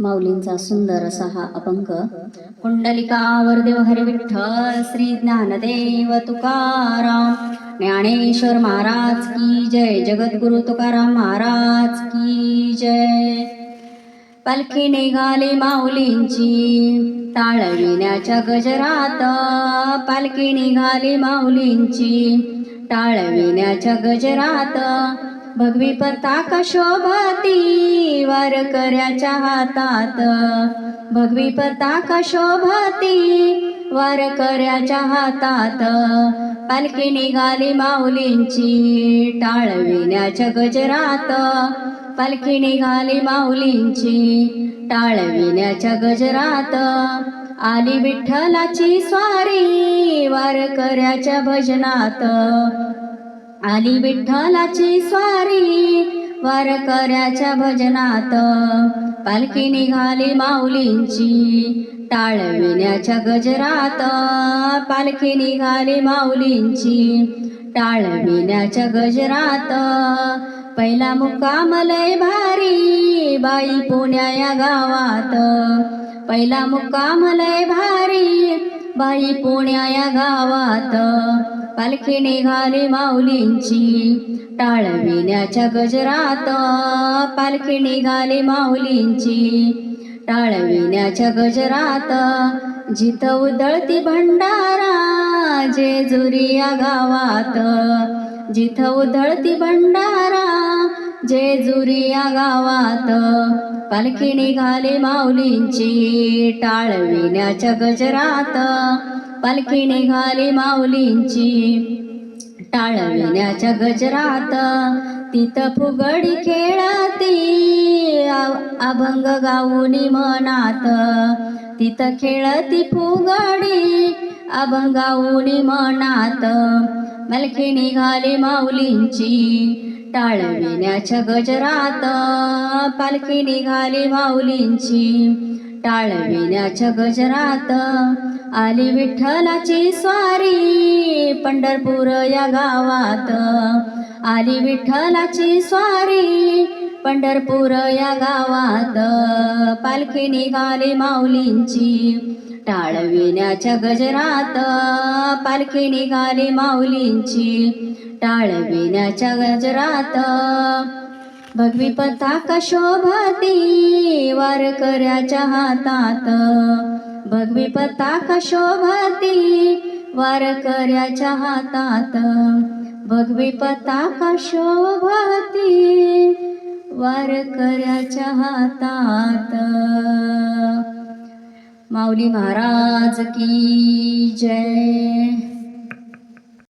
माऊलींचा सुंदर असा हा अपंग कुंडलिकावर देव हरी विठ्ठल श्री ज्ञानदेव तुकाराम. ज्ञानेश्वर महाराज की जय. जगद्गुरु तुकाराम महाराज की जय. पालखी निघाली माऊलींची टाळविण्याच्या गजरात. पालखी निघाली माऊलींची टाळविण्याच्या गजरात. भगवी पताका शोभती वारकऱ्याच्या हातात भगवी पताका शोभती वारकऱ्याच्या हातात पालखी निघाली माऊलींची टाळविण्याच्या गजरात पालखी निघाली माऊलींची टाळविण्याच्या गजरात आली विठ्ठलाची स्वारी वारकऱ्याच्या भजनात आली विठ्ठलाची स्वारी वारकऱ्याच्या भजनात. पालखी निघाली माऊलींची टाळविण्याच्या गजरात. पालखी निघाली माऊलींची टाळविण्याच्या गजरात. पहिला मुक्काम लय भारी बाई पुण्या या गावात. पहिला मुक्काम लय भारी बाई पुण्या या गावात. पालखी निघाली माऊलींची. टाळविण्याच्या गजरात पालखी निघाली माऊलींची. टाळविण्याच्या गजरात जिथं उदळती भंडारा जेजुरिया गावात. जिथं उधळती भंडारा जेजुरिया गावात. पालखी निघाली माऊलींची. टाळविण्याच्या गजरात पालखी निघाली माऊलींची. टाळविण्याच्या गजरात तिथं फुगडी खेळती. आ- अभंग गाऊनी मनात तिथं खेळती फुगडी. अभंग गाऊनी मनात मलकी निघाली माऊलींची. टाळविण्याच्या गजरात पालखी निघाली माऊलींची. टाळविण्याच्या गजरात आली विठ्ठलाची स्वारी. पंढरपूर या गावात आली विठ्ठलाची स्वारी. पंढरपूर या गावात पालखी निघाली माऊलींची. टाळविण्याच्या गजरात पालखी निघाली माऊलींची. टाळविण्याच्या गजरात भगवी पताका शोभती वारकऱ्याच्या हातात. भगवी पताका शोभती वारकऱ्याच्या हातात. भगवी पताका शोभती वारकऱ्याच्या हातात. माऊली महाराज की जय.